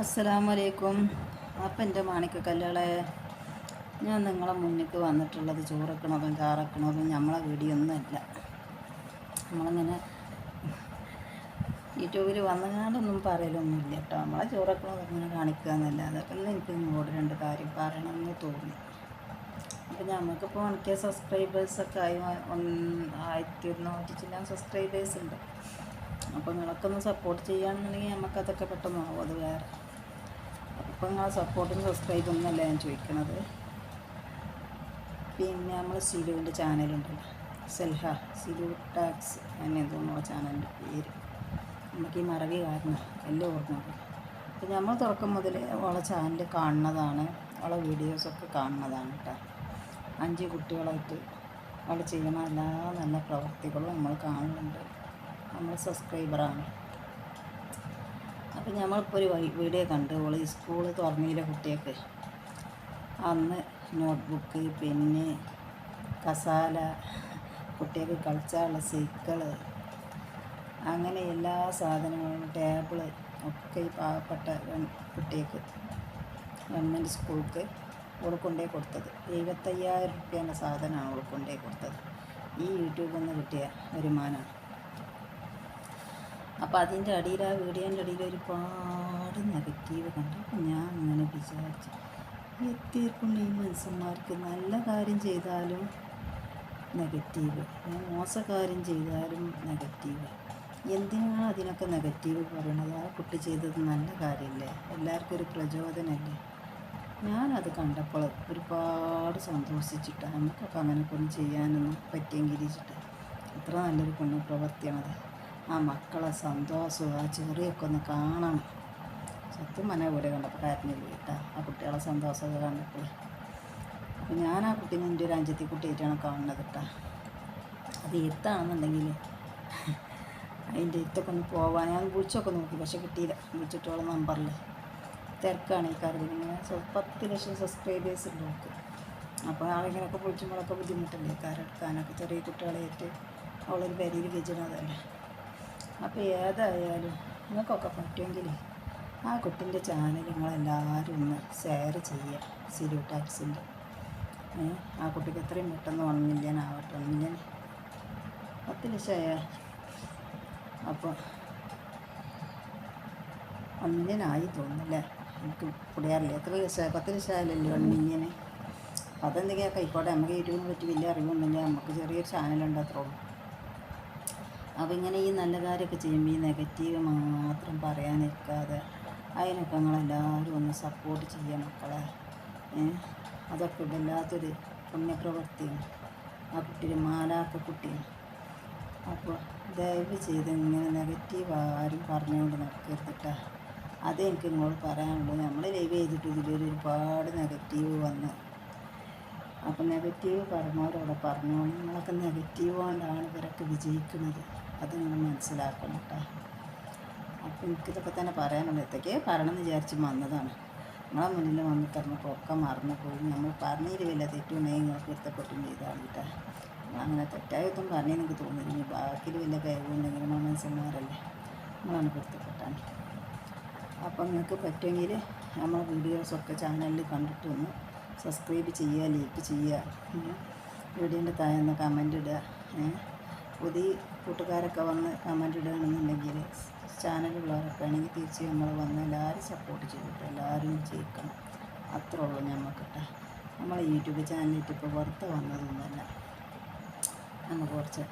അസ്സലാമലൈക്കും. അപ്പം എന്റെ മാണിക്കക്കല്ലുകളെ ഞാൻ നിങ്ങളെ മുന്നിക്ക് വന്നിട്ടുള്ളത് ചോറക്കണതും ചാറക്കണതും നമ്മളെ വീടിയൊന്നുമല്ല. നമ്മളിങ്ങനെ യൂട്യൂബിൽ വന്നുകൊണ്ടൊന്നും പറയലൊന്നുമില്ല കേട്ടോ. നമ്മളെ ചോറക്കണതും ഇങ്ങനെ കാണിക്കുക എന്നല്ലാതെ അപ്പം ഇന്ന് എനിക്ക് നിങ്ങളോട് രണ്ട് കാര്യം പറയണമെന്ന് തോന്നി. അപ്പം നമുക്കിപ്പോൾ എനിക്ക് സബ്സ്ക്രൈബേഴ്സൊക്കെ ആയി ആയിരത്തി ഒരുന്നൂറ്റി ചില്ലാൻ സബ്സ്ക്രൈബേഴ്സ് ഉണ്ട്. അപ്പോൾ നിങ്ങളൊക്കെ ഒന്ന് സപ്പോർട്ട് ചെയ്യുകയാണെന്നുണ്ടെങ്കിൽ നമുക്കതൊക്കെ പെട്ടെന്നാവും. അത് വേറെ. അപ്പോൾ നിങ്ങളെ സപ്പോർട്ടും സബ്സ്ക്രൈബ് ഒന്നല്ല ഞാൻ ചോദിക്കണത്? പിന്നെ നമ്മൾ സിലുവിന്റെ ചാനലുണ്ടല്ലോ. സെൽഹ സിലു ടാക്സ് അങ്ങനെ തോന്നുന്നു ചാനലിന്റെ പേര്. നമുക്ക് ഈ മറവി കാരണം എല്ലാം ഓർമ്മ അപ്പോൾ നമ്മൾ തുടക്കം മുതൽ അവളെ ചാനൽ കാണുന്നതാണ്. അവളെ വീഡിയോസൊക്കെ കാണുന്നതാണ് കേട്ടോ അഞ്ച് കുട്ടികളായിട്ട് അവൾ ചെയ്യുന്ന എല്ലാ നല്ല പ്രവർത്തികളും നമ്മൾ കാണുന്നുണ്ട്. നമ്മൾ സബ്സ്ക്രൈബറാണ് അപ്പം നമ്മളിപ്പോൾ ഒരു വീഡിയോ കണ്ടു ഈ സ്കൂൾ തുറന്നില്ല കുട്ടിയൊക്കെ. അന്ന് നോട്ട്ബുക്ക് പെന്ന് കസാല കുട്ടികൾക്ക് കളിച്ചാനുള്ള സൈക്കിൾ അങ്ങനെ എല്ലാ സാധനങ്ങളും ടേബിൾ ഒക്കെ ഈ പാവപ്പെട്ട കുട്ടികൾക്ക് ഗവൺമെന്റ് സ്കൂൾക്ക് ഓൾ കൊണ്ടേ കൊടുത്തത്. എഴുപത്തയ്യായിരം റുപ്യേന്റെ സാധനമാണ് ഓൾ കൊണ്ടേ കൊടുത്തത്. ഈ യൂട്യൂബിൽ നിന്ന് കിട്ടിയ വരുമാനമാണ് അപ്പോൾ അതിന്റെ അടിയിൽ ആ വീഡിയോന്റെ അടിയിൽ ഒരുപാട് നെഗറ്റീവ് കണ്ടു. അപ്പം ഞാൻ അങ്ങനെ വിചാരിച്ചു എത്തിയിരിക്കുന്ന ഈ മനുഷ്യന്മാർക്ക് നല്ല കാര്യം ചെയ്താലും നെഗറ്റീവ് മോശകാര്യം ചെയ്താലും നെഗറ്റീവ് എന്തിനാണ് അതിനൊക്കെ നെഗറ്റീവ് പറയണത്? ആ കുട്ടി ചെയ്തത് നല്ല കാര്യമല്ലേ എല്ലാവർക്കും ഒരു പ്രചോദനമല്ലേ ഞാനത് കണ്ടപ്പോൾ ഒരുപാട് സന്തോഷിച്ചിട്ട് നമുക്കൊക്കെ അങ്ങനെയൊക്കെ ഒന്ന് ചെയ്യാനൊന്നും പറ്റിയെങ്കിൽ വെച്ചിട്ട് അത്ര നല്ലൊരു പുണ്യപ്രവൃത്തിയാണത് ആ മക്കളെ സന്തോഷവും ആ ചെറിയൊക്കെ ഒന്ന് കാണണം. സത്യം മന കൂടെ കണ്ടപ്പോൾ കാരണം കേട്ടോ ആ കുട്ടികളെ സന്തോഷമൊക്കെ കണ്ടപ്പോൾ അപ്പോൾ ഞാൻ ആ കുട്ടീനെ എന്റെ ഒരു അഞ്ചത്തി കുട്ടിയായിട്ടാണ് കാണുന്നത് കേട്ടോ അത് എത്താണെന്നുണ്ടെങ്കിൽ അതിന്റെ ഇത്തൊക്കെ ഒന്ന് പോവാൻ ഞാൻ വിളിച്ചൊക്കെ നോക്കി പക്ഷെ കിട്ടിയില്ല. വിളിച്ചിട്ടുള്ള നമ്പറിൽ തിരക്കാണ് ഈ കാര്യം ഇങ്ങനെ പത്ത് ലക്ഷം സബ്സ്ക്രൈബേഴ്സ് ഉണ്ട് നമുക്ക് അപ്പോൾ ആളിങ്ങനെയൊക്കെ വിളിച്ചുമ്പോഴൊക്കെ ബുദ്ധിമുട്ടല്ലേ? കാരെടുക്കാനൊക്കെ ചെറിയ കുട്ടികളായിട്ട് അവളൊരു പരിയിൽ വെച്ചിടതല്ലേ അപ്പോൾ ഏതായാലും നിങ്ങൾക്കൊക്കെ പറ്റുമെങ്കിൽ ആ കുട്ടിന്റെ ചാനൽ നിങ്ങളെല്ലാവരും ഒന്ന് ഷെയർ ചെയ്യുക സിരു ടാക്സിന്റെ ആ കുട്ടിക്ക് എത്രയും പെട്ടെന്ന് വൺ മില്യൺ ആവട്ടെ വൺ മില്യൺ പത്ത് ലക്ഷമായ അപ്പോൾ വൺ മില്യൻ ആയി തോന്നുന്നല്ലേ എനിക്ക് കുടിയാറില്ല എത്ര ലക്ഷമായി പത്ത് ലക്ഷമായാലല്ലേ വൺ മില്യന് അപ്പോൾ അതെന്തെങ്കിലും ആയിക്കോട്ടെ. നമുക്ക് യൂട്യൂബിനെ പറ്റി വലിയ അറിവൊന്നുമില്ല. നമുക്ക് ചെറിയൊരു ചാനലുണ്ട് അത്രേ ഉള്ളൂ. അപ്പോൾ ഇങ്ങനെ ഈ നല്ല കാര്യമൊക്കെ ചെയ്യുമ്പോൾ ഈ നെഗറ്റീവ് മാത്രം പറയാനിരിക്കാതെ അതിനൊക്കെ നിങ്ങളെല്ലാവരും ഒന്ന് സപ്പോർട്ട് ചെയ്യുക മക്കളെ? അതൊക്കെ വല്ലാത്തൊരു പുണ്യപ്രവൃത്തിയും ആ കുട്ടിയുടെ മാലാക്ക കുട്ടിയും അപ്പോൾ ദയവ് ചെയ്ത് ഇങ്ങനെ നെഗറ്റീവ് ആരും പറഞ്ഞുകൊണ്ട് നടക്കരുതിട്ടാ അതേ എനിക്ക് നിങ്ങളോട് പറയാനുള്ളൂ നമ്മൾ ലൈവ് ചെയ്തിട്ട് ഇതിലൊരു ഒരുപാട് നെഗറ്റീവ് വന്ന് അപ്പം നെഗറ്റീവ് പറഞ്ഞവരവിടെ പറഞ്ഞു. നിങ്ങളൊക്കെ നെഗറ്റീവ് കൊണ്ടാണ് ഇവരൊക്കെ വിജയിക്കുന്നത്. അത് നിങ്ങൾ മനസ്സിലാക്കണം കേട്ടോ. അപ്പം എനിക്കിതൊക്കെ തന്നെ പറയാനുള്ളൂ ഇതൊക്കെ പറയണമെന്ന് വിചാരിച്ച് വന്നതാണ്. നമ്മളെ മുന്നിൽ വന്ന് തന്നപ്പോൾ ഒക്കെ മറന്നു പോയി നമ്മൾ പറഞ്ഞതിൽ വല്ല തെറ്റുണ്ടെങ്കിൽ നിങ്ങൾക്ക് ഇഷ്ടപ്പെട്ടും ചെയ്താണ് കേട്ടോ. അങ്ങനെ തെറ്റായൊന്നും പറഞ്ഞേ എനിക്ക് തോന്നുന്നില്ല. ഇനി ബാക്കിൽ വല്ല കഴിവുണ്ടെങ്കിലും നമ്മൾ മനുഷ്യന്മാരല്ലേ നമ്മളാണ് പൊരുത്തപ്പെട്ടാണ് അപ്പം നിങ്ങൾക്ക് പറ്റുമെങ്കിൽ നമ്മളെ വീഡിയോസൊക്കെ ചാനലിൽ കണ്ടിട്ട് ഒന്ന് സബ്സ്ക്രൈബ് ചെയ്യുക ലൈക്ക് ചെയ്യുക. വീഡിയോന്റെ താഴെ ഒന്ന് കമന്റ് ഇടുക. പുതിയ കൂട്ടുകാരൊക്കെ വന്ന് കമന്റ് ഇടുകയാണെന്നുണ്ടെങ്കിൽ ചാനലുള്ളവരൊക്കെ ആണെങ്കിൽ തിരിച്ച് നമ്മൾ വന്ന് എല്ലാവരും സപ്പോർട്ട് ചെയ്തിട്ട് എല്ലാവരും ജയിക്കണം. അത്രേ ഉള്ളൂ ഞമ്മക്കിട്ട് നമ്മളെ യൂട്യൂബ് ചാനലിട്ട് ഇപ്പോൾ വെറുതെ വന്നതൊന്നുമല്ല. നമുക്ക് കുറച്ച്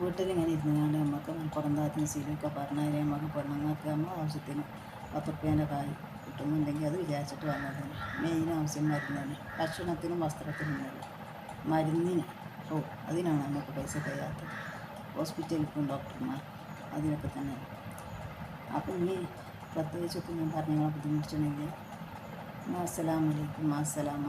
വീട്ടിലിങ്ങനെ ഇരുന്നുകൊണ്ട് നമുക്ക് പുറന്താത്തിന് സീലൊക്കെ പറഞ്ഞാൽ നമുക്ക് പെണ്ണുങ്ങൾക്ക് നമ്മൾ ആവശ്യത്തിന് പത്ത് റുപ്യേന്റെ കായ് കിട്ടുന്നുണ്ടെങ്കിൽ അത് വിചാരിച്ചിട്ട് വന്നതാണ്. മെയിൻ ആവശ്യം മരുന്നാണ്. ഭക്ഷണത്തിനും വസ്ത്രത്തിനും അല്ല മരുന്നിന്. ഓ അതിനാണ് നമുക്ക് പൈസ കഴിയാത്തത് പോകും ഡോക്ടർമാർ. അതിനൊക്കെ തന്നെ. അപ്പം ഇനി പ്രത്യേകിച്ചൊക്കെ ഞാൻ പറഞ്ഞ ബുദ്ധിമുട്ടിച്ചിട്ടുണ്ടെങ്കിൽ അസ്സലാമലൈക്കും അസ്സലാമ